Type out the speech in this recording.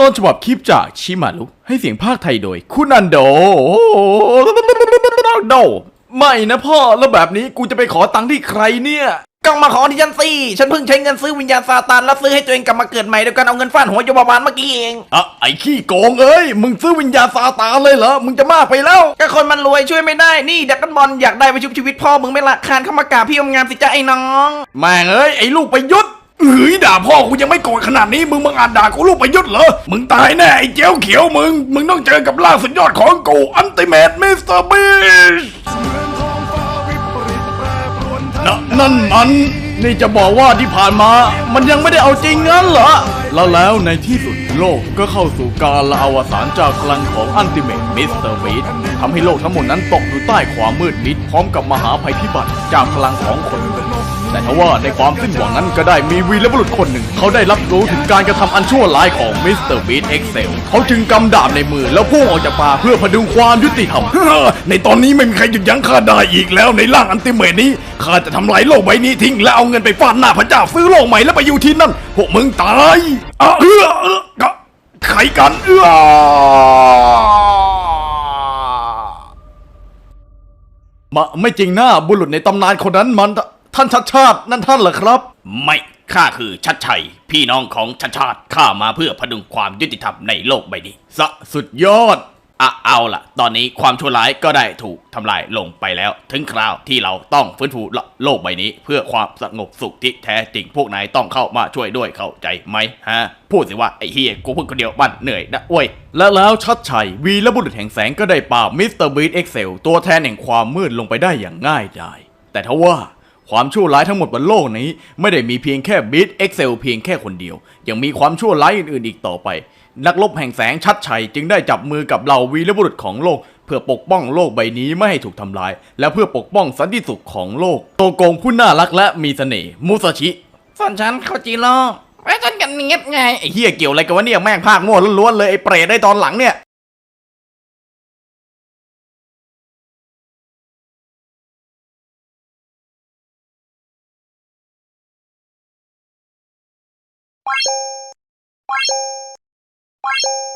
ต้นฉบับคลิปจากชิมารุให้เสียงภาคไทยโดย คุณอันโดโดไม่นะพ่อ แล้วแบบนี้กูจะไปขอตังค์ที่ใครเนี่ยก็มาขอที่ฉันสิฉันเพิ่งใช้เงินซื้อวิญญาณซาตานแล้วซื้อให้ตัวเองกลับมาเกิดใหม่ด้วยการเอาเงินฟาดหัวโยบาบาลเมื่อกี้เองอะไอ้ขี้โกงเอ้ย มึงซื้อวิญญาณซาตานเลยเหรอ มึงจะมากไปแล้วก็คนมันรวยช่วยไม่ได้ นี่ดักกันบอลอยากได้ไปชุบชีวิตพ่อมึงไหม่ละคานเข้ามากราบพี่อมงามสิจ้าไอ้น้องแม่งเอ้ยไอ้ลูกประยุทธ์ เฮ้ยด่าพ่อกูยังไม่โกรธขนาดนี้มึงมึงอ่านด่ากูลูกประยุทธ์เหรอ มึงตายแน่ไอ้เจ้าเขียวมึง มึงต้องเจอกับล่าสุดยอดของกูอันติเมตมิสเตอร์บีชนนั่นมัน นี่จะบอกว่าที่ผ่านมา มันยังไม่ได้เอาจริงงั้นเหรอ แล้วแล้วในที่สุดโลกก็เข้าสู่การละอวสานจากพลังของอันติเมตมิสเตอร์บีชทำให้โลกทั้งหมดนั้นตกอยู่ใต้ความมืดมิดพร้อมกับมหาภัยพิบัติจากพลังของคน แต่ทว่าในความสิ้นหวังนั้นก็ได้มีวีรบุรุษคนหนึ่ง เขาได้รับรู้ถึงการกระทำอันชั่วร้ายของมิสเตอร์บีทเอ็กเซลเขาจึงกำดาบในมือแล้วพุ่งออกจากป่าเพื่อพดุงความยุติธรรม ในตอนนี้ไม่มีใครหยุดยั้งข้าได้อีกแล้วในร่างอันติเมตนี้ข้าจะทำลายโลกใบนี้ทิ้งและเอาเงินไปฟาดหน้าพระเจ้าซื้อโลกใหม่แล้วไปอยู่ที่นั่นพวกมึงตายอะเออเออก็ใครกันเออมาไม่จริงน้าบุรุษในตำนานคนนั้นมัน ท่านชัดชาตินั่นท่านเหรอครับ ไม่ข้าคือชัดชัย พี่น้องของชัดชาติข้ามาเพื่อพดุงความยุติธรรมในโลกใบนี้สะสุดยอดอะเอาล่ะ ตอนนี้ความชั่วร้ายก็ได้ถูกทำลายลงไปแล้ว ถึงคราวที่เราต้องฟื้นฟูโลกใบนี้ เพื่อความสงบสุขที่แท้จริงพวกนายต้องเข้ามาช่วยด้วยเข้าใจไหมฮะ พูดสิว่าไอ้เฮียกูเพิ่งคนเดียวมันเหนื่อยนะเว้ยและแล้วชัดชัย วีและบุรุษแห่งแสงก็ได้ปราบมิสเตอร์บีทเอ็กเซลตัวแทนแห่งความมืดลงไปได้อย่างง่ายดายแต่ทว่า ความชั่วร้ายทั้งหมดบนโลกนี้ ไม่ได้มีเพียงแค่บีทเอ็กเซลเพียงแค่คนเดียว ยังมีความชั่วร้ายอื่น ๆ อีกต่อไป นักรบแห่งแสงชัดชัยจึงได้จับมือกับเหล่าวีรบุรุษของโลก เพื่อปกป้องโลกใบนี้ไม่ให้ถูกทำลาย และเพื่อปกป้องสันติสุขของโลกโตโกงผู้น่ารักและมีเสน่ห์มุซาชิส่วนฉันเขาจีโร่ไว้ฉันกันเนียบไงไอ้เฮียเกี่ยวอะไรกันวะเนี่ยแม่งภาคมั่วล้วนๆเลยไอ้เปรตได้ตอนหลังเนี่ย you